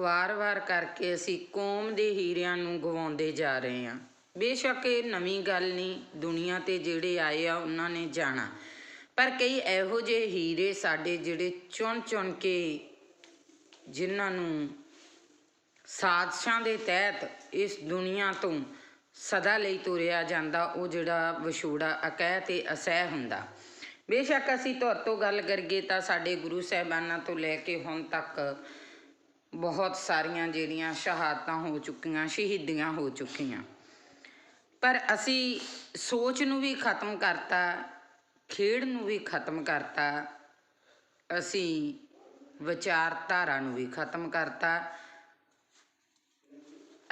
ਵਾਰ-ਵਾਰ ਕਰਕੇ ਅਸੀਂ ਕੌਮ ਦੇ ਹੀਰਿਆਂ ਨੂੰ ਗਵਾਉਂਦੇ ਜਾ ਰਹੇ ਹਾਂ। ਬੇਸ਼ੱਕ ਇਹ ਨਵੀਂ ਗੱਲ ਨਹੀਂ, ਦੁਨੀਆ ਤੇ ਜਿਹੜੇ ਆਏ ਆ ਉਹਨਾਂ ਨੇ ਜਾਣਾ। ਪਰ ਕਈ ਇਹੋ ਜਿਹੇ ਹੀਰੇ ਸਾਡੇ ਜਿਹੜੇ ਚੁਣ-ਚੁਣ ਕੇ ਜਿਨ੍ਹਾਂ ਨੂੰ ਸਾਜ਼ਿਸ਼ਾਂ ਦੇ ਤਹਿਤ ਇਸ ਦੁਨੀਆ ਤੋਂ ਸਦਾ ਲਈ ਤੁਰਿਆ ਜਾਂਦਾ, ਉਹ ਜਿਹੜਾ ਵਿਛੋੜਾ ਅਕਹਿ ਤੇ ਅਸਹਿ ਹੁੰਦਾ। ਬੇਸ਼ੱਕ ਅਸੀਂ ਤੁਹਾਡੇ ਤੋਂ ਗੱਲ ਕਰੀਏ ਤਾਂ ਸਾਡੇ ਗੁਰੂ ਸਾਹਿਬਾਨਾਂ ਤੋਂ ਲੈ ਕੇ ਹੁਣ ਤੱਕ ਬਹੁਤ ਸਾਰੀਆਂ ਜਿਹੜੀਆਂ ਸ਼ਹਾਦਤਾਂ ਹੋ ਚੁੱਕੀਆਂ, ਸ਼ਹੀਦੀਆਂ ਹੋ ਚੁੱਕੀਆਂ। ਪਰ ਅਸੀਂ ਸੋਚ ਨੂੰ ਵੀ ਖਤਮ ਕਰਤਾ, ਖੇਡ ਨੂੰ ਵੀ ਖਤਮ ਕਰਤਾ, ਅਸੀਂ ਵਿਚਾਰਧਾਰਾ ਨੂੰ ਵੀ ਖਤਮ ਕਰਤਾ,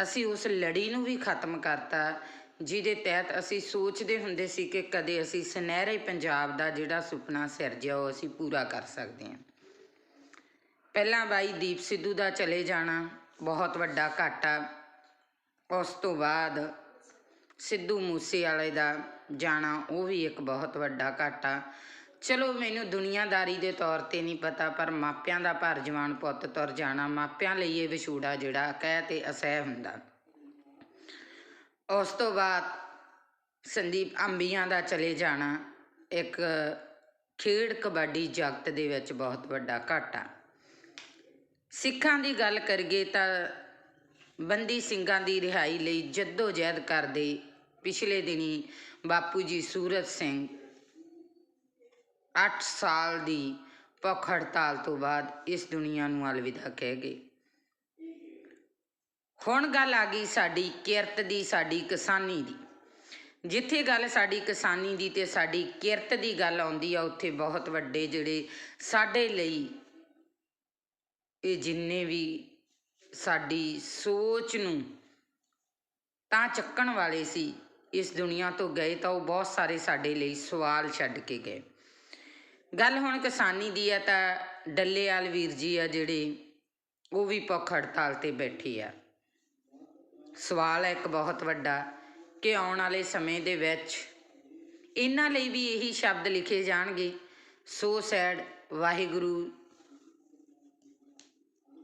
ਅਸੀਂ ਉਸ ਲੜੀ ਨੂੰ ਵੀ ਖਤਮ ਕਰਤਾ, ਜਿਹਦੇ ਤਹਿਤ ਅਸੀਂ ਸੋਚਦੇ ਹੁੰਦੇ ਸੀ ਕਿ ਕਦੇ ਅਸੀਂ ਸੁਨਹਿਰੇ ਪੰਜਾਬ ਦਾ ਜਿਹੜਾ ਸੁਪਨਾ ਸਿਰਜਿਆ, ਉਹ ਅਸੀਂ ਪੂਰਾ ਕਰ ਸਕਦੇ ਹਾਂ। ਪਹਿਲਾਂ ਬਾਈ ਦੀਪ ਸਿੱਧੂ ਦਾ ਚਲੇ ਜਾਣਾ, ਬਹੁਤ ਵੱਡਾ ਘਾਟਾ। ਉਸ ਤੋਂ ਬਾਅਦ ਸਿੱਧੂ ਮੂਸੇ ਵਾਲੇ ਦਾ ਜਾਣਾ, ਉਹ ਵੀ ਇੱਕ ਬਹੁਤ ਵੱਡਾ ਘਾਟਾ। ਚਲੋ, ਮੈਨੂੰ ਦੁਨੀਆਦਾਰੀ ਦੇ ਤੌਰ ਤੇ ਨਹੀਂ ਪਤਾ, ਪਰ ਮਾਪਿਆਂ ਦਾ ਭਰ ਜਵਾਨ ਪੁੱਤ ਤੁਰ ਜਾਣਾ, ਮਾਪਿਆਂ ਲਈ ਇਹ ਵਿਛੂੜਾ ਜਿਹੜਾ ਕਹਿ ਤੇ ਅਸਹਿ ਹੁੰਦਾ। ਉਸ ਤੋਂ ਬਾਅਦ ਸੰਦੀਪ ਅੰਬੀਆਂ ਦਾ ਚਲੇ ਜਾਣਾ, ਇੱਕ ਖੇਡ ਕਬੱਡੀ ਜਗਤ ਦੇ ਵਿੱਚ ਬਹੁਤ ਵੱਡਾ ਘਾਟਾ। ਸਿੱਖਾਂ ਦੀ ਗੱਲ ਕਰੀਏ ਤਾਂ ਬੰਦੀ ਸਿੰਘਾਂ ਦੀ ਰਿਹਾਈ ਲਈ ਜੱਦੋ ਜਹਿਦ ਕਰਦੇ ਪਿਛਲੇ ਦਿਨੀ ਬਾਪੂ ਜੀ ਸੂਰਤ ਸਿੰਘ 8 ਸਾਲ ਦੀ ਭੁੱਖ ਹੜਤਾਲ ਤੋਂ ਬਾਅਦ ਇਸ ਦੁਨੀਆ ਨੂੰ ਅਲਵਿਦਾ ਕਹਿ ਗਏ। ਹੁਣ ਗੱਲ ਆ ਗਈ ਸਾਡੀ ਕਿਰਤ ਦੀ, ਸਾਡੀ ਕਿਸਾਨੀ ਦੀ। ਜਿੱਥੇ ਗੱਲ ਸਾਡੀ ਕਿਸਾਨੀ ਦੀ ਤੇ ਸਾਡੀ ਕਿਰਤ ਦੀ ਗੱਲ ਆਉਂਦੀ ਆ, ਉੱਥੇ ਬਹੁਤ ਵੱਡੇ ਜਿਹੜੇ ਸਾਡੇ ਲਈ ਇਹ ਜਿੰਨੇ ਵੀ ਸਾਡੀ ਸੋਚ ਨੂੰ ਤਾਂ ਚੱਕਣ ਵਾਲੇ ਸੀ, ਇਸ ਦੁਨੀਆ ਤੋਂ ਗਏ ਤਾਂ ਉਹ ਬਹੁਤ ਸਾਰੇ ਸਾਡੇ ਲਈ ਸਵਾਲ ਛੱਡ ਕੇ ਗਏ। ਗੱਲ ਹੁਣ ਕਿਸਾਨੀ ਦੀ ਆ ਤਾਂ ਡੱਲੇਵਾਲ ਵੀਰ ਜੀ ਆ ਜਿਹੜੇ, ਉਹ ਵੀ ਭੁੱਖ ਹੜਤਾਲ ਤੇ ਬੈਠੇ ਆ। ਸਵਾਲ ਹੈ ਇੱਕ ਬਹੁਤ ਵੱਡਾ ਕਿ ਆਉਣ ਵਾਲੇ ਸਮੇਂ ਦੇ ਵਿੱਚ ਇਹਨਾਂ ਲਈ ਵੀ ਇਹੀ ਸ਼ਬਦ ਲਿਖੇ ਜਾਣਗੇ, ਸੋ ਸੈਡ ਵਾਹਿਗੁਰੂ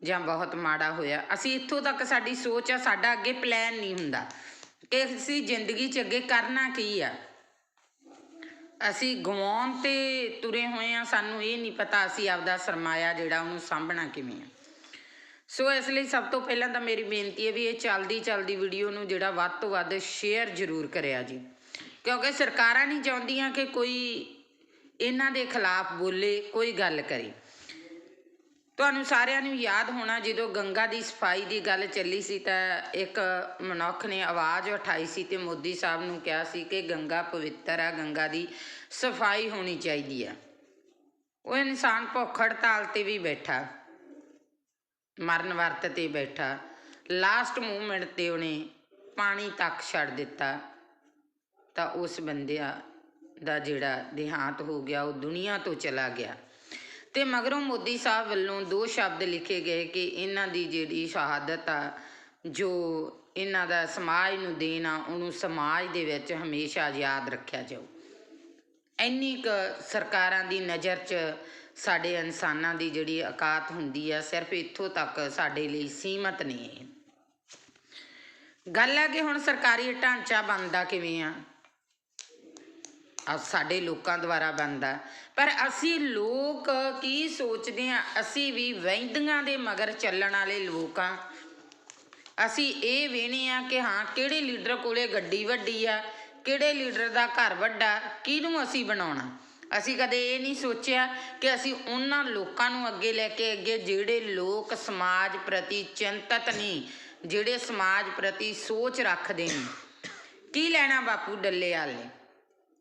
ਜਾਂ ਬਹੁਤ ਮਾੜਾ ਹੋਇਆ। ਅਸੀਂ ਇੱਥੋਂ ਤੱਕ ਸਾਡੀ ਸੋਚ ਆ, ਸਾਡਾ ਅੱਗੇ ਪਲਾਨ ਨਹੀਂ ਹੁੰਦਾ। ਕਿ ਅਸੀਂ ਜ਼ਿੰਦਗੀ 'ਚ ਅੱਗੇ ਕਰਨਾ ਕੀ ਆ? ਅਸੀਂ ਗਵਾਉਣ ਤੇ ਤੁਰੇ ਹੋਏ ਆ, ਸਾਨੂੰ ਇਹ ਨਹੀਂ ਪਤਾ ਅਸੀਂ ਆਪਦਾ ਸਰਮਾਇਆ ਜਿਹੜਾ ਉਹਨੂੰ ਸਾਂਭਣਾ ਕਿਵੇਂ ਆ। ਸੋ ਇਸ ਲਈ ਸਭ ਤੋਂ ਪਹਿਲਾਂ ਤਾਂ ਮੇਰੀ ਬੇਨਤੀ ਹੈ ਵੀ ਇਹ ਚੱਲਦੀ ਚੱਲਦੀ ਵੀਡੀਓ ਨੂੰ ਜਿਹੜਾ ਵੱਧ ਤੋਂ ਵੱਧ ਸ਼ੇਅਰ ਜ਼ਰੂਰ ਕਰਿਆ ਜੀ। ਕਿਉਂਕਿ ਸਰਕਾਰਾਂ ਨਹੀਂ ਚਾਹੁੰਦੀਆਂ ਕਿ ਕੋਈ ਇਹਨਾਂ ਦੇ ਖਿਲਾਫ ਬੋਲੇ, ਕੋਈ ਗੱਲ ਕਰੇ। ਤੁਹਾਨੂੰ ਸਾਰਿਆਂ ਨੂੰ ਯਾਦ ਹੋਣਾ, ਜਦੋਂ ਗੰਗਾ ਦੀ ਸਫ਼ਾਈ ਦੀ ਗੱਲ ਚੱਲੀ ਸੀ ਤਾਂ ਇੱਕ ਮਨੁੱਖ ਨੇ ਆਵਾਜ਼ ਉਠਾਈ ਸੀ ਤੇ ਮੋਦੀ ਸਾਹਿਬ ਨੂੰ ਕਿਹਾ ਸੀ ਕਿ ਗੰਗਾ ਪਵਿੱਤਰ ਆ, ਗੰਗਾ ਦੀ ਸਫ਼ਾਈ ਹੋਣੀ ਚਾਹੀਦੀ ਆ। ਉਹ ਇਨਸਾਨ ਭੁੱਖ ਹੜਤਾਲ ਤੇ ਵੀ ਬੈਠਾ, ਮਰਨ ਵਰਤ ਤੇ ਬੈਠਾ ਲਾਸਟ ਮੂਮੈਂਟ ਤੇ ਉਹਨੇ ਪਾਣੀ ਤੱਕ ਛੱਡ ਦਿੱਤਾ। ਤਾਂ ਉਸ ਬੰਦਿਆ ਦਾ ਜਿਹੜਾ ਦੇਹਾਂਤ ਹੋ ਗਿਆ, ਉਹ ਦੁਨੀਆ ਤੋਂ ਚਲਾ ਗਿਆ। ਤੇ ਮਗਰੋਂ ਮੋਦੀ ਸਾਹਿਬ ਵੱਲੋਂ ਦੋ ਸ਼ਬਦ ਲਿਖੇ ਗਏ ਕਿ ਇਹਨਾਂ ਦੀ ਜਿਹੜੀ ਸ਼ਹਾਦਤ ਆ, ਜੋ ਇਹਨਾਂ ਦਾ ਸਮਾਜ ਨੂੰ ਦੇਣਾ ਉਹਨੂੰ ਸਮਾਜ ਦੇ ਵਿੱਚ ਹਮੇਸ਼ਾ ਯਾਦ ਰੱਖਿਆ ਜਾਊ। ਇੰਨੀ ਕੁ ਸਰਕਾਰਾਂ ਦੀ ਨਜ਼ਰ 'ਚ ਸਾਡੇ ਇਨਸਾਨਾਂ ਦੀ ਜਿਹੜੀ ਔਕਾਤ ਹੁੰਦੀ ਆ, ਸਿਰਫ ਇੱਥੋਂ ਤੱਕ ਸਾਡੇ ਲਈ ਸੀਮਤ ਨਹੀਂ ਹੈ। ਗੱਲ ਹੈ ਕਿ ਹੁਣ ਸਰਕਾਰੀ ਢਾਂਚਾ ਬਣਦਾ ਕਿਵੇਂ ਆ? ਸਾਡੇ ਲੋਕਾਂ ਦੁਆਰਾ ਬਣਦਾ ਪਰ ਅਸੀਂ ਲੋਕ ਕੀ ਸੋਚਦੇ ਆ ਅਸੀਂ ਵੀ ਵਹਿੰਦੀਆਂ ਦੇ ਮਗਰ ਚੱਲਣ ਵਾਲੇ ਲੋਕ ਆ ਅਸੀਂ ਇਹ ਵੇਣੇ ਆ ਕਿ ਹਾਂ, ਕਿਹੜੇ ਲੀਡਰ ਕੋਲੇ ਗੱਡੀ ਵੱਡੀ ਆ, ਕਿਹੜੇ ਲੀਡਰ ਦਾ ਘਰ ਵੱਡਾ, ਕਿਹਨੂੰ ਅਸੀਂ ਬਣਾਉਣਾ? ਅਸੀਂ ਕਦੇ ਇਹ ਨਹੀਂ ਸੋਚਿਆ ਕਿ ਅਸੀਂ ਉਹਨਾਂ ਲੋਕਾਂ ਨੂੰ ਅੱਗੇ ਲੈ ਕੇ ਅੱਗੇ ਜਿਹੜੇ ਲੋਕ ਸਮਾਜ ਪ੍ਰਤੀ ਚਿੰਤਤ ਨਹੀਂ ਜਿਹੜੇ ਸਮਾਜ ਪ੍ਰਤੀ ਸੋਚ ਰੱਖਦੇ ਨੇ। ਕੀ ਲੈਣਾ ਬਾਪੂ ਡੱਲੇਵਾਲ ਨੇ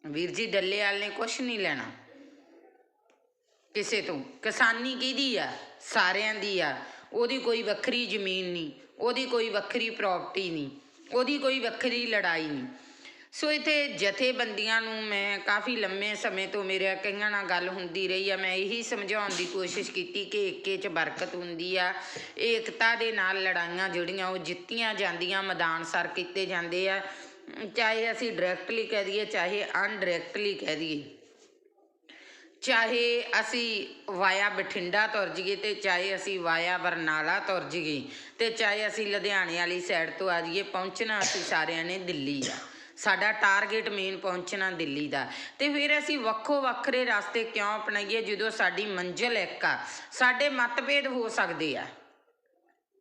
ਵੀਰ ਜੀ ਡੱਲੇਵਾਲ ਨੇ ਕੁਝ ਨਹੀਂ ਲੈਣਾ। ਕਿਸੇ ਤੋਂ। ਕਿਸਾਨੀ ਕਿਹਦੀ ਆ? ਸਾਰਿਆਂ ਦੀ ਆ। ਉਹਦੀ ਕੋਈ ਵੱਖਰੀ ਜ਼ਮੀਨ ਨਹੀਂ। ਉਹਦੀ ਕੋਈ ਵੱਖਰੀ ਪ੍ਰਾਪਰਟੀ ਨਹੀਂ। ਉਹਦੀ ਕੋਈ ਵੱਖਰੀ ਲੜਾਈ ਨਹੀਂ। ਸੋ ਇਥੇ ਜਥੇਬੰਦੀਆਂ ਨੂੰ ਮੈਂ ਕਾਫੀ ਲੰਮੇ ਸਮੇਂ ਤੋਂ ਮੇਰੇ ਕਈਆਂ ਨਾਲ ਗੱਲ ਹੁੰਦੀ ਰਹੀ ਆ। ਮੈਂ ਇਹੀ ਸਮਝਾਉਣ ਦੀ ਕੋਸ਼ਿਸ਼ ਕੀਤੀ ਕਿ ਏਕੇ 'ਚ ਬਰਕਤ ਹੁੰਦੀ ਆ। ਏਕਤਾ ਦੇ ਨਾਲ ਲੜਾਈਆਂ ਜਿਹੜੀਆਂ ਉਹ ਜਿੱਤੀਆਂ ਜਾਂਦੀਆਂ, ਮੈਦਾਨ ਸਰ ਕੀਤੇ ਜਾਂਦੇ ਆ। ਚਾਹੇ ਅਸੀਂ ਡਾਇਰੈਕਟਲੀ ਕਹਿ ਦਈਏ, ਚਾਹੇ ਅਨਡਾਇਰੈਕਟਲੀ ਕਹਿ ਦਈਏ। ਚਾਹੇ ਅਸੀਂ ਵਾਇਆ ਬਠਿੰਡਾ ਤੁਰ ਜੀਏ ਤੇ ਚਾਹੇ ਅਸੀਂ ਵਾਇਆ ਬਰਨਾਲਾ ਤੁਰ ਜੀਏ ਤੇ ਚਾਹੇ ਅਸੀਂ ਲੁਧਿਆਣੇ ਵਾਲੀ ਸਾਈਡ ਤੋਂ ਆ ਜਾਈਏ, ਪਹੁੰਚਣਾ ਅਸੀਂ ਸਾਰਿਆਂ ਨੇ ਦਿੱਲੀ ਆ। ਸਾਡਾ ਟਾਰਗੇਟ ਮੇਨ ਪਹੁੰਚਣਾ ਦਿੱਲੀ ਦਾ। ਤੇ ਫਿਰ ਅਸੀਂ ਵੱਖੋ ਵੱਖਰੇ ਰਸਤੇ ਕਿਉਂ ਅਪਣਾਈਏ, ਜਦੋਂ ਸਾਡੀ ਮੰਜ਼ਿਲ ਇੱਕ ਆ, ਸਾਡੇ ਮਤਭੇਦ ਹੋ ਸਕਦੇ ਆ।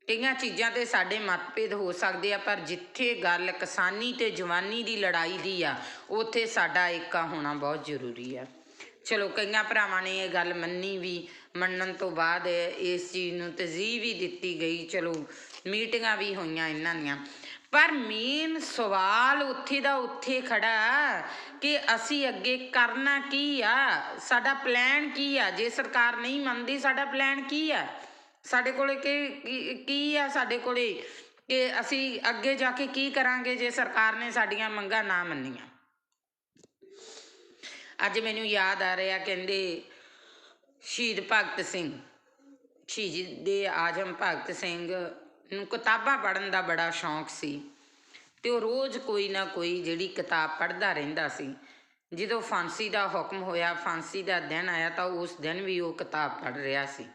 ਕਈਆਂ ਚੀਜ਼ਾਂ ਤੇ ਸਾਡੇ ਮਤਭੇਦ ਹੋ ਸਕਦੇ ਆ, ਪਰ ਜਿੱਥੇ ਗੱਲ ਕਿਸਾਨੀ ਤੇ ਜਵਾਨੀ ਦੀ ਲੜਾਈ ਦੀ ਆ, ਉੱਥੇ ਸਾਡਾ ਏਕਾ ਹੋਣਾ ਬਹੁਤ ਜ਼ਰੂਰੀ ਆ। ਚਲੋ, ਕਈਆਂ ਭਰਾਵਾਂ ਨੇ ਇਹ ਗੱਲ ਮੰਨੀ ਵੀ, ਮੰਨਣ ਤੋਂ ਬਾਅਦ ਇਸ ਚੀਜ਼ ਨੂੰ ਤਜ਼ੀਹ ਵੀ ਦਿੱਤੀ ਗਈ, ਚਲੋ, ਮੀਟਿੰਗਾਂ ਵੀ ਹੋਈਆਂ ਇਹਨਾਂ ਦੀਆਂ। ਪਰ ਮੇਨ ਸਵਾਲ ਉੱਥੇ ਦਾ ਉੱਥੇ ਖੜਾ ਕਿ ਅਸੀਂ ਅੱਗੇ ਕਰਨਾ ਕੀ ਆ? ਸਾਡਾ ਪਲਾਨ ਕੀ ਆ? ਜੇ ਸਰਕਾਰ ਨਹੀਂ ਮੰਨਦੀ, ਸਾਡਾ ਪਲਾਨ ਕੀ ਆ? ਸਾਡੇ ਕੋਲੇ ਕੀ, ਕੀ- ਆ ਸਾਡੇ ਕੋਲੇ? ਕਿ ਅਸੀਂ ਅੱਗੇ ਜਾ ਕੇ ਕੀ ਕਰਾਂਗੇ ਜੇ ਸਰਕਾਰ ਨੇ ਸਾਡੀਆਂ ਮੰਗਾਂ ਨਾ ਮੰਨੀਆਂ? ਅੱਜ ਮੈਨੂੰ ਯਾਦ ਆ ਰਿਹਾ ਕਹਿੰਦੇ, ਸ਼ਹੀਦ ਭਗਤ ਸਿੰਘ, ਸ਼ਹੀਦ ਦੇ ਆਜਮ ਭਗਤ ਸਿੰਘ ਨੂੰ ਕਿਤਾਬਾਂ ਪੜ੍ਹਨ ਦਾ ਬੜਾ ਸ਼ੌਂਕ ਸੀ। ਤੇ ਉਹ ਰੋਜ਼ ਕੋਈ ਨਾ ਕੋਈ ਜਿਹੜੀ ਕਿਤਾਬ ਪੜ੍ਹਦਾ ਰਹਿੰਦਾ ਸੀ। ਜਦੋਂ ਫਾਂਸੀ ਦਾ ਹੁਕਮ ਹੋਇਆ, ਫਾਂਸੀ ਦਾ ਦਿਨ ਆਇਆ ਤਾਂ ਉਸ ਦਿਨ ਵੀ ਉਹ ਕਿਤਾਬ ਪੜ੍ਹ ਰਿਹਾ ਸੀ।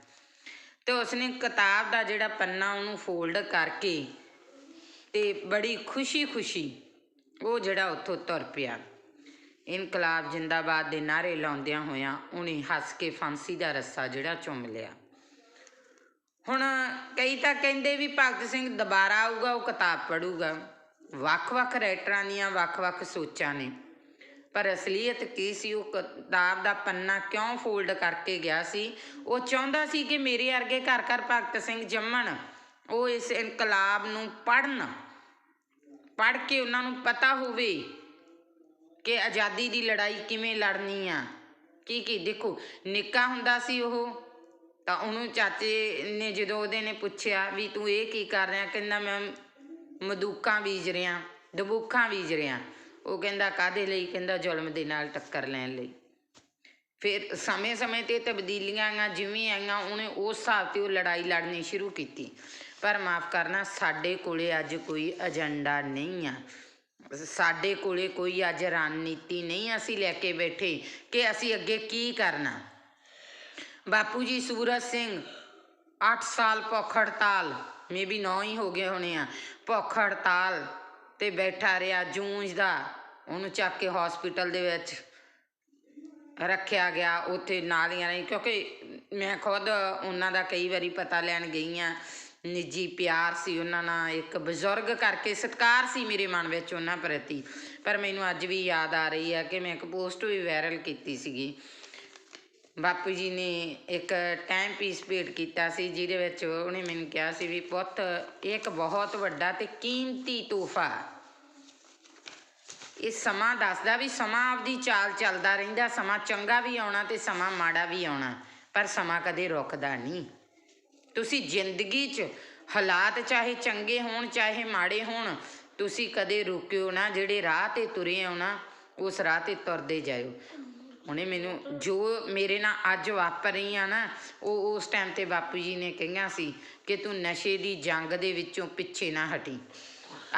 ਤੇ ਉਸਨੇ ਕਿਤਾਬ ਦਾ ਜਿਹੜਾ ਪੰਨਾ ਉਹਨੂੰ ਫੋਲਡ ਕਰਕੇ ਤੇ ਬੜੀ ਖੁਸ਼ੀ-ਖੁਸ਼ੀ ਉਹ ਜਿਹੜਾ ਉੱਥੋਂ ਤੁਰ ਪਿਆ। ਇਨਕਲਾਬ ਜਿੰਦਾਬਾਦ ਦੇ ਨਾਰੇ ਲਾਉਂਦਿਆਂ ਹੋਇਆਂ ਉਹਨੇ ਹੱਸ ਕੇ ਫਾਂਸੀ ਦਾ ਰੱਸਾ ਜਿਹੜਾ ਚੁੰਮ ਲਿਆ। ਹੁਣ ਕਈ ਤਾਂ ਕਹਿੰਦੇ ਵੀ ਭਗਤ ਸਿੰਘ ਦੁਬਾਰਾ ਆਊਗਾ, ਉਹ ਕਿਤਾਬ ਪੜੂਗਾ ਵੱਖ-ਵੱਖ ਰਾਈਟਰਾਂ ਦੀਆਂ ਵੱਖ-ਵੱਖ ਸੋਚਾਂ ਨੇ। ਪਰ ਅਸਲੀਅਤ ਕੀ ਸੀ? ਉਹ ਕਿਤਾਬ ਦਾ ਪੰਨਾ ਕਿਉਂ ਫੋਲਡ ਕਰਕੇ ਗਿਆ ਸੀ? ਉਹ ਚਾਹੁੰਦਾ ਸੀ ਕਿ ਮੇਰੇ ਵਰਗੇ ਘਰ ਘਰ ਭਗਤ ਸਿੰਘ ਜੰਮਣ। ਉਹ ਇਸ ਇਨਕਲਾਬ ਨੂੰ ਪੜਨ ਪੜ ਕੇ ਉਹਨਾਂ ਨੂੰ ਪਤਾ ਹੋਵੇ ਕਿ ਆਜ਼ਾਦੀ ਦੀ ਲੜਾਈ ਕਿਵੇਂ ਲੜਨੀ ਆ। ਕੀ ਕੀ? ਦੇਖੋ, ਨਿੱਕਾ ਹੁੰਦਾ ਸੀ ਉਹ। ਤਾਂ ਉਹਨੂੰ ਚਾਚੇ ਨੇ ਜਦੋਂ ਉਹਦੇ ਨੇ ਪੁੱਛਿਆ ਵੀ ਤੂੰ ਇਹ ਕੀ ਕਰ ਰਿਹਾ? ਕਹਿੰਦਾ, ਮੈਂ ਮਦੂਕਾਂ ਬੀਜ ਰਿਹਾ, ਦਬੂਕਾਂ ਬੀਜ ਰਿਹਾ। ਉਹ ਕਹਿੰਦਾ ਕਾਦੇ ਲਈ? ਕਹਿੰਦਾ, ਜ਼ੁਲਮ ਦੇ ਨਾਲ ਟੱਕਰ ਲੈਣ ਲਈ। ਫਿਰ ਸਮੇਂ-ਸਮੇਂ ਤੇ ਤਬਦੀਲੀਆਂ ਆਈਆਂ, ਜਿਵੇਂ ਆਈਆਂ, ਉਹਨੇ ਉਸ ਹਿਸਾਬ ਤੇ ਉਹ ਲੜਾਈ ਲੜਨੀ ਸ਼ੁਰੂ ਕੀਤੀ। ਪਰ ਮਾਫ ਕਰਨਾ, ਸਾਡੇ ਕੋਲੇ ਅੱਜ ਕੋਈ ਏਜੰਡਾ ਨਹੀਂ ਆ। ਸਾਡੇ ਕੋਲੇ ਕੋਈ ਅੱਜ ਰਣਨੀਤੀ ਨਹੀਂ, ਅਸੀਂ ਲੈ ਕੇ ਬੈਠੇ। ਕਿ ਅਸੀਂ ਅੱਗੇ ਕੀ ਕਰਨਾ? ਬਾਪੂ ਜੀ, ਸੂਰਜ ਸਿੰਘ 8 ਸਾਲ ਭੁੱਖ ਹੜਤਾਲ। ਮੇਬੀ 9 ਹੀ ਹੋ ਗਏ ਹੋਣੇ ਆ। ਭੁੱਖ ਹੜਤਾਲ। ਤੇ ਬੈਠਾ ਰਿਹਾ ਜੂਝਦਾ ਉਹਨੂੰ ਚੱਕ ਕੇ ਹਸਪੀਟਲ ਦੇ ਵਿੱਚ ਰੱਖਿਆ ਗਿਆ। ਉੱਥੇ ਨਾਲੀਆਂ ਨਹੀਂ ਕਿਉਂਕਿ ਮੈਂ ਖੁਦ ਉਹਨਾਂ ਦਾ ਕਈ ਵਾਰੀ ਪਤਾ ਲੈਣ ਗਈ ਆ। ਨਿੱਜੀ ਪਿਆਰ ਸੀ ਉਹਨਾਂ ਨਾਲ, ਇੱਕ ਬਜ਼ੁਰਗ ਕਰਕੇ ਸਤਿਕਾਰ ਸੀ ਮੇਰੇ ਮਨ ਵਿੱਚ ਉਹਨਾਂ ਪ੍ਰਤੀ। ਪਰ ਮੈਨੂੰ ਅੱਜ ਵੀ ਯਾਦ ਆ ਰਹੀ ਹੈ ਕਿ ਮੈਂ ਇੱਕ ਪੋਸਟ ਵੀ ਵਾਇਰਲ ਕੀਤੀ ਸੀਗੀ। ਬਾਪੂ ਜੀ ਨੇ ਇੱਕ ਟਾਈਮ ਪੀਸ ਭੇਟ ਕੀਤਾ ਸੀ, ਜਿਹਦੇ ਵਿੱਚ ਉਹਨੇ ਮੈਨੂੰ ਕਿਹਾ ਸੀ ਵੀ ਪੁੱਤ ਇਹ ਇੱਕ ਬਹੁਤ ਵੱਡਾ ਤੇ ਕੀਮਤੀ ਤੋਹਫਾ। ਇਹ ਸਮਾਂ ਦੱਸਦਾ ਵੀ ਸਮਾਂ ਆਪਦੀ ਚਾਲ ਚੱਲਦਾ ਰਹਿੰਦਾ, ਸਮਾਂ ਚੰਗਾ ਵੀ ਆਉਣਾ ਤੇ ਸਮਾਂ ਮਾੜਾ ਵੀ ਆਉਣਾ, ਪਰ ਸਮਾਂ ਕਦੇ ਰੁਕਦਾ ਨਹੀਂ। ਤੁਸੀਂ ਜ਼ਿੰਦਗੀ 'ਚ ਹਾਲਾਤ ਚਾਹੇ ਚੰਗੇ ਹੋਣ, ਚਾਹੇ ਮਾੜੇ ਹੋਣ, ਤੁਸੀਂ ਕਦੇ ਰੁਕਿਓ ਨਾ, ਜਿਹੜੇ ਰਾਹ ਤੇ ਤੁਰੇ ਆਉਣਾ ਉਸ ਰਾਹ ਤੇ ਤੁਰਦੇ ਜਾਇਓ। ਉਹਨੇ ਮੈਨੂੰ ਜੋ ਮੇਰੇ ਨਾਲ ਅੱਜ ਵਾਪਰ ਰਹੀ ਆ ਨਾ, ਉਹ ਉਸ ਟਾਈਮ ਤੇ ਬਾਪੂ ਜੀ ਨੇ ਕਹੀਆਂ ਸੀ ਕਿ ਤੂੰ ਨਸ਼ੇ ਦੀ ਜੰਗ ਦੇ ਵਿੱਚੋਂ ਪਿੱਛੇ ਨਾ ਹਟੀ।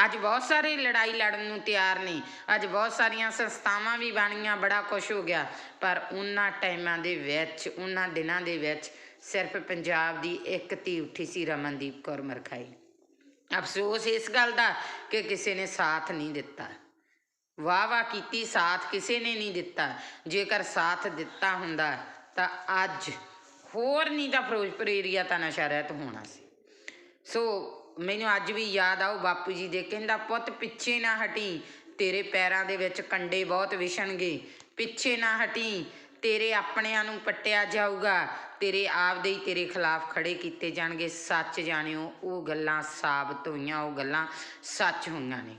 ਅੱਜ ਬਹੁਤ ਸਾਰੇ ਲੜਾਈ ਲੜਨ ਨੂੰ ਤਿਆਰ ਨੇ। ਅੱਜ ਬਹੁਤ ਸਾਰੀਆਂ ਸੰਸਥਾਵਾਂ ਵੀ ਬਣੀਆਂ ਬੜਾ ਕੁਝ ਹੋ ਗਿਆ। ਪਰ ਉਹਨਾਂ ਟਾਈਮਾਂ ਦੇ ਵਿੱਚ, ਉਹਨਾਂ ਦਿਨਾਂ ਦੇ ਵਿੱਚ ਸਿਰਫ ਪੰਜਾਬ ਦੀ ਇੱਕ ਧੀ ਉੱਠੀ ਸੀ ਰਮਨਦੀਪ ਕੌਰ ਮਰਖਾਈ। ਅਫਸੋਸ ਇਸ ਗੱਲ ਦਾ ਕਿ ਕਿਸੇ ਨੇ ਸਾਥ ਨਹੀਂ ਦਿੱਤਾ। ਵਾਹ ਵਾਹ ਕੀਤੀ, ਸਾਥ ਕਿਸੇ ਨੇ ਨਹੀਂ ਦਿੱਤਾ। ਜੇਕਰ ਸਾਥ ਦਿੱਤਾ ਹੁੰਦਾ, ਤਾਂ ਅੱਜ ਹੋਰ ਨਹੀਂ ਤਾਂ ਫਿਰੋਜ਼ਪੁਰ ਏਰੀਆ ਤਾਂ ਨਸ਼ਾ ਰਹਿਤ ਹੋਣਾ ਸੀ। ਸੋ ਮੈਨੂੰ ਅੱਜ ਵੀ ਯਾਦ ਆਉ ਬਾਪੂ ਜੀ ਦੇ ਕਹਿੰਦਾ, ਪੁੱਤ, ਪਿੱਛੇ ਨਾ ਹਟੀ। ਤੇਰੇ ਪੈਰਾਂ ਦੇ ਵਿੱਚ ਕੰਡੇ ਬਹੁਤ ਵਿਛਣਗੇ। ਪਿੱਛੇ ਨਾ ਹਟੀ। ਤੇਰੇ ਆਪਣਿਆਂ ਨੂੰ ਪੱਟਿਆ ਜਾਊਗਾ। ਤੇਰੇ ਆਪਦੇ ਹੀ ਤੇਰੇ ਖਿਲਾਫ ਖੜੇ ਕੀਤੇ ਜਾਣਗੇ। ਸੱਚ ਜਾਣਿਓ, ਉਹ ਗੱਲਾਂ ਸਾਬਤ ਹੋਈਆਂ, ਉਹ ਗੱਲਾਂ ਸੱਚ ਹੋਈਆਂ ਨੇ।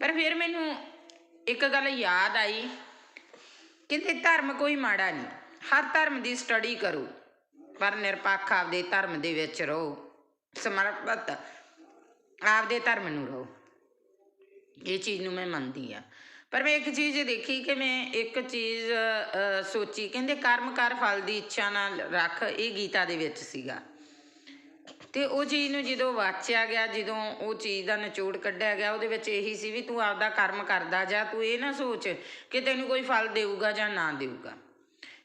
ਪਰ ਫਿਰ ਮੈਨੂੰ ਇੱਕ ਗੱਲ ਯਾਦ ਆਈ? ਕਹਿੰਦੇ ਧਰਮ ਕੋਈ ਮਾੜਾ ਨਹੀਂ। ਹਰ ਧਰਮ ਦੀ ਸਟੱਡੀ ਕਰੋ ਪਰ ਨਿਰਪੱਖ ਆਪਦੇ ਧਰਮ ਦੇ ਵਿੱਚ ਰਹੋ। ਸਮਰਪਿਤ ਆਪਦੇ ਧਰਮ ਨੂੰ ਰਹੋ। ਇਹ ਚੀਜ਼ ਨੂੰ ਮੈਂ ਮੰਨਦੀ ਆ ਪਰ ਮੈਂ ਇੱਕ ਚੀਜ਼ ਦੇਖੀ ਕਿ ਮੈਂ ਇੱਕ ਚੀਜ਼ ਅ, ਸੋਚੀ। ਕਹਿੰਦੇ ਕਰਮ ਕਰ ਫਲ ਦੀ ਇੱਛਾ ਨਾਲ ਰੱਖ ਇਹ ਗੀਤਾ ਦੇ ਵਿੱਚ ਸੀਗਾ। ਤੇ ਉਹ ਚੀਜ਼ ਨੂੰ ਜਦੋਂ ਵਾਚਿਆ ਗਿਆ, ਜਦੋਂ ਉਹ ਚੀਜ਼ ਦਾ ਨਿਚੋੜ ਕੱਢਿਆ ਗਿਆ, ਉਹਦੇ ਵਿੱਚ ਇਹੀ ਸੀ ਵੀ ਤੂੰ ਆਪਦਾ ਕਰਮ ਕਰਦਾ ਜਾ, ਤੂੰ ਇਹ ਨਾ ਸੋਚ ਕਿ ਤੈਨੂੰ ਕੋਈ ਫਲ ਦੇਊਗਾ ਜਾਂ ਨਾ ਦੇਊਗਾ।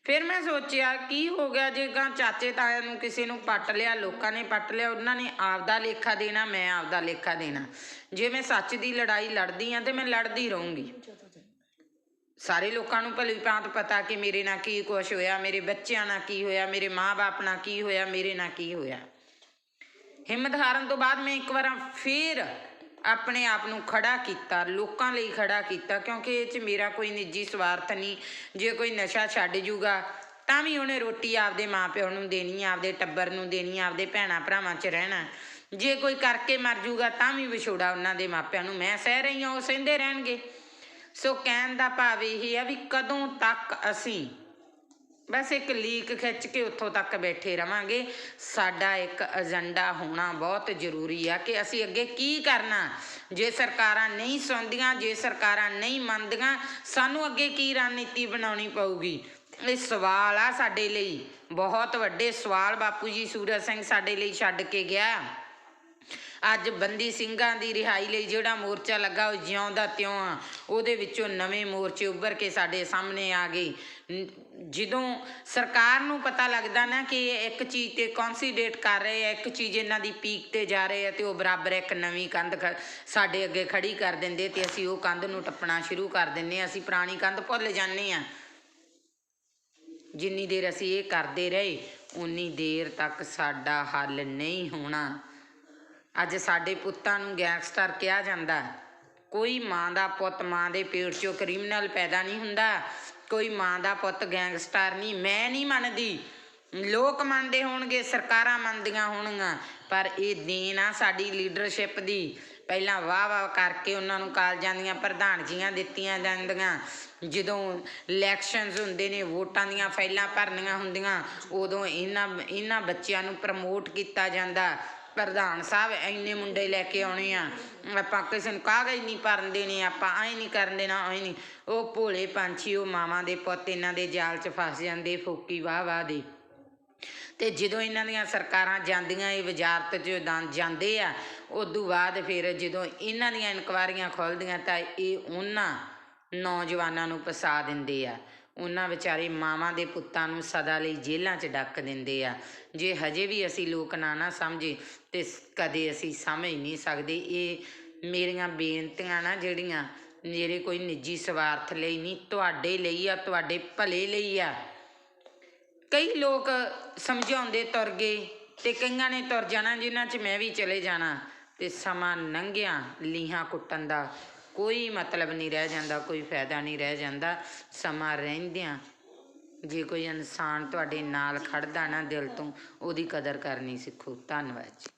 ਫਿਰ ਮੈਂ ਸੋਚਿਆ, ਕੀ ਹੋ ਗਿਆ ਜੇ ਗਾਂ ਚਾਚੇ ਤਾਇਆ ਨੂੰ ਕਿਸੇ ਨੂੰ ਪੱਟ ਲਿਆ, ਲੋਕਾਂ ਨੇ ਪੱਟ ਲਿਆ, ਉਹਨਾਂ ਨੇ ਆਪਦਾ ਲੇਖਾ ਦੇਣਾ, ਮੈਂ ਆਪਦਾ ਲੇਖਾ ਦੇਣਾ। ਜੇ ਮੈਂ ਸੱਚ ਦੀ ਲੜਾਈ ਲੜਦੀ ਆ ਤੇ ਮੈਂ ਲੜਦੀ ਰਹੂੰਗੀ। ਸਾਰੇ ਲੋਕਾਂ ਨੂੰ ਭਲੀ ਭਾਂਤ ਪਤਾ ਕਿ ਮੇਰੇ ਨਾਲ ਕੀ ਕੁਛ ਹੋਇਆ, ਮੇਰੇ ਬੱਚਿਆਂ ਨਾਲ ਕੀ ਹੋਇਆ, ਮੇਰੇ ਮਾਂ-ਬਾਪ ਨਾਲ ਕੀ ਹੋਇਆ, ਮੇਰੇ ਨਾਲ ਕੀ ਹੋਇਆ। ਹਿੰਮਤ ਹਾਰਨ ਤੋਂ ਬਾਅਦ ਮੈਂ ਇੱਕ ਵਾਰ ਫੇਰ ਆਪਣੇ ਆਪ ਨੂੰ ਖੜਾ ਕੀਤਾ, ਲੋਕਾਂ ਲਈ ਖੜਾ ਕੀਤਾ, ਕਿਉਂਕਿ ਇਹ 'ਚ ਮੇਰਾ ਕੋਈ ਨਿੱਜੀ ਸਵਾਰਥ ਨਹੀਂ। ਜੇ ਕੋਈ ਨਸ਼ਾ ਛੱਡ ਜੂਗਾ, ਤਾਂ ਵੀ ਉਹਨੇ ਰੋਟੀ ਆਪਦੇ ਮਾਪਿਆਂ ਨੂੰ ਦੇਣੀ, ਆਪਦੇ ਟੱਬਰ ਨੂੰ ਦੇਣੀ, ਆਪਦੇ ਭੈਣਾ ਭਰਾਵਾਂ 'ਚ ਰਹਿਣਾ। ਜੇ ਕੋਈ ਕਰਕੇ ਮਰ ਜੂਗਾ, ਤਾਂ ਵੀ ਵਿਛੋੜਾ ਉਹਨਾਂ ਦੇ ਮਾਪਿਆਂ ਨੂੰ। ਮੈਂ ਸਹਿ ਰਹੀ ਹਾਂ, ਉਹ ਸਹਿੰਦੇ ਰਹਿਣਗੇ। ਸੋ ਕਹਿਣ ਦਾ ਭਾਵ ਇਹ ਆ ਵੀ ਕਦੋਂ ਤੱਕ ਅਸੀਂ ਬਸ ਇੱਕ ਲੀਕ ਖਿੱਚ ਕੇ ਉੱਥੋਂ ਤੱਕ ਬੈਠੇ ਰਵਾਂਗੇ। ਸਾਡਾ ਇੱਕ ਏਜੰਡਾ ਹੋਣਾ ਬਹੁਤ ਜ਼ਰੂਰੀ ਆ ਕਿ ਅਸੀਂ ਅੱਗੇ ਕੀ ਕਰਨਾ। ਜੇ ਸਰਕਾਰਾਂ ਨਹੀਂ ਸੁਣਦੀਆਂ, ਜੇ ਸਰਕਾਰਾਂ ਨਹੀਂ ਮੰਨਦੀਆਂ, ਸਾਨੂੰ ਅੱਗੇ ਕੀ ਰਣਨੀਤੀ ਬਣਾਉਣੀ ਪਊਗੀ? ਇਹ ਸਵਾਲ ਆ ਸਾਡੇ ਲਈ। ਬਹੁਤ ਵੱਡੇ ਸਵਾਲ ਬਾਪੂ ਜੀ ਸੂਰਜ ਸਿੰਘ ਸਾਡੇ ਲਈ ਛੱਡ ਕੇ ਗਿਆ। ਅੱਜ ਬੰਦੀ ਸਿੰਘਾਂ ਦੀ ਰਿਹਾਈ ਲਈ ਜਿਹੜਾ ਮੋਰਚਾ ਲੱਗਾ, ਉਹ ਜਿਉਂ ਦਾ ਤਿਉਂ ਆ। ਉਹਦੇ ਵਿੱਚੋਂ ਨਵੇਂ ਮੋਰਚੇ ਉੱਭਰ ਕੇ ਸਾਡੇ ਸਾਹਮਣੇ ਆ ਗਏ। ਜਦੋਂ ਸਰਕਾਰ ਨੂੰ ਪਤਾ ਲੱਗਦਾ ਨਾ ਕਿ ਇਹ ਇੱਕ ਚੀਜ਼ ਤੇ ਕਨਸੀਡਰੇਟ ਕਰ ਰਹੇ ਆ, ਇੱਕ ਚੀਜ਼ ਇਹਨਾਂ ਦੀ ਪੀਕ ਤੇ ਜਾ ਰਹੇ ਆ ਤੇ ਉਹ ਬਰਾਬਰ ਇੱਕ ਨਵੀਂ ਕੰਧ ਖ- ਸਾਡੇ ਅੱਗੇ ਖੜੀ ਕਰ ਦਿੰਦੇ ਤੇ ਅਸੀਂ ਉਹ ਕੰਧ ਨੂੰ ਟੱਪਣਾ ਸ਼ੁਰੂ ਕਰ ਦਿੰਨੇ ਆ, ਅਸੀਂ ਪੁਰਾਣੀ ਕੰਧ ਭੁੱਲ ਜਾਂਦੇ ਆ। ਜਿੰਨੀ ਦੇਰ ਅਸੀਂ ਇਹ ਕਰਦੇ ਰਹੇ ਉਨੀ ਦੇਰ ਤੱਕ ਸਾਡਾ ਹੱਲ ਨਹੀਂ ਹੋਣਾ। ਅੱਜ ਸਾਡੇ ਪੁੱਤਾਂ ਨੂੰ ਗੈਂਗਸਟਰ ਕਿਹਾ ਜਾਂਦਾ, ਕੋਈ ਮਾਂ ਦਾ ਪੁੱਤ ਮਾਂ ਦੇ ਪੇਟ ਚੋਂ ਕ੍ਰਿਮੀਨਲ ਪੈਦਾ ਨਹੀਂ ਹੁੰਦਾ ਕੋਈ ਮਾਂ ਦਾ ਪੁੱਤ ਗੈਂਗਸਟਰ ਨਹੀਂ, ਮੈਂ ਨਹੀਂ ਮੰਨਦੀ। ਲੋਕ ਮੰਨਦੇ ਹੋਣਗੇ, ਸਰਕਾਰਾਂ ਮੰਨਦੀਆਂ ਹੋਣਗੀਆਂ, ਪਰ ਇਹ ਦੇਣ ਆ ਸਾਡੀ ਲੀਡਰਸ਼ਿਪ ਦੀ। ਪਹਿਲਾਂ ਵਾਹ ਵਾਹ ਕਰਕੇ ਉਹਨਾਂ ਨੂੰ ਕਾਲਜਾਂ ਦੀਆਂ ਪ੍ਰਧਾਨਗੀਆਂ ਦਿੱਤੀਆਂ ਜਾਂਦੀਆਂ। ਜਦੋਂ ਇਲੈਕਸ਼ਨਸ ਹੁੰਦੇ ਨੇ, ਵੋਟਾਂ ਦੀਆਂ ਫਾਈਲਾਂ ਭਰਨੀਆਂ ਹੁੰਦੀਆਂ, ਉਦੋਂ ਇਹਨਾਂ ਇਹਨਾਂ ਬੱਚਿਆਂ ਨੂੰ ਪ੍ਰਮੋਟ ਕੀਤਾ ਜਾਂਦਾ। ਪ੍ਰਧਾਨ ਸਾਹਿਬ, ਇੰਨੇ ਮੁੰਡੇ ਲੈ ਕੇ ਆਉਣੇ ਆ। ਆਪਾਂ ਕਿਸੇ ਨੂੰ ਕਾਗਜ਼ ਨਹੀਂ ਭਰਨ ਦੇਣੇ, ਆਪਾਂ ਐ ਨਹੀਂ ਕਰਨ ਦੇਣਾ, ਐ ਨਹੀਂ। ਉਹ ਭੋਲੇ ਪੰਛੀ, ਉਹ ਮਾਵਾਂ ਦੇ ਪੁੱਤ, ਇਹਨਾਂ ਦੇ ਜਾਲ 'ਚ ਫਸ ਜਾਂਦੇ, ਫੋਕੀ ਵਾਹ ਵਾਹ ਦੇ। ਤੇ ਜਦੋਂ ਇਹਨਾਂ ਦੀਆਂ ਸਰਕਾਰਾਂ ਜਾਂਦੀਆਂ, ਇਹ ਵਜ਼ਾਰਤ 'ਚ ਜਾਂਦੇ ਆ, ਉਦੋਂ ਬਾਅਦ ਫਿਰ ਜਦੋਂ ਇਹਨਾਂ ਦੀਆਂ ਇਨਕੁਆਰੀਆਂ ਖੁੱਲਦੀਆਂ ਤਾਂ ਇਹ ਉਹਨਾਂ ਨੌਜਵਾਨਾਂ ਨੂੰ ਫਸਾ ਦਿੰਦੇ ਆ। ਉਹਨਾਂ ਵਿਚਾਰੇ ਮਾਵਾਂ ਦੇ ਪੁੱਤਾਂ ਨੂੰ ਸਦਾ ਲਈ ਜੇਲ੍ਹਾਂ 'ਚ ਡੱਕ ਦਿੰਦੇ ਆ। ਜੇ ਹਜੇ ਵੀ ਅਸੀਂ ਲੋਕ ਨਾ ਨਾ ਸਮਝੇ ਤੇ ਕਦੇ ਅਸੀਂ ਸਮਝ ਨਹੀਂ ਸਕਦੇ, ਇਹ ਮੇਰੀਆਂ ਬੇਨਤੀਆਂ ਨਾ ਜਿਹੜੀਆਂ ਮੇਰੇ ਕੋਈ ਨਿੱਜੀ ਸਵਾਰਥ ਲਈ ਨਹੀਂ, ਤੁਹਾਡੇ ਲਈ ਆ, ਤੁਹਾਡੇ ਭਲੇ ਲਈ ਆ। ਕਈ ਲੋਕ ਸਮਝਾਉਂਦੇ ਤੁਰ ਗਏ ਤੇ ਕਈਆਂ ਨੇ ਤੁਰ ਜਾਣਾ, ਜਿਨ੍ਹਾਂ 'ਚ ਮੈਂ ਵੀ ਚਲੇ ਜਾਣਾ ਤੇ ਸਮਾਂ ਲੰਘਿਆ ਲੀਹਾਂ ਕੁੱਟਣ ਦਾ। ਕੋਈ ਮਤਲਬ ਨਹੀਂ ਰਹਿ ਜਾਂਦਾ, ਕੋਈ ਫਾਇਦਾ ਨਹੀਂ ਰਹਿ ਜਾਂਦਾ, ਸਮਾਂ ਰਹਿੰਦਿਆਂ ਜੇ ਕੋਈ ਇਨਸਾਨ ਤੁਹਾਡੇ ਨਾਲ ਖੜਦਾ ਨਾ ਦਿਲ ਤੋਂ, ਉਹਦੀ ਕਦਰ ਕਰਨੀ ਸਿੱਖੋ। ਧੰਨਵਾਦ ਜੀ।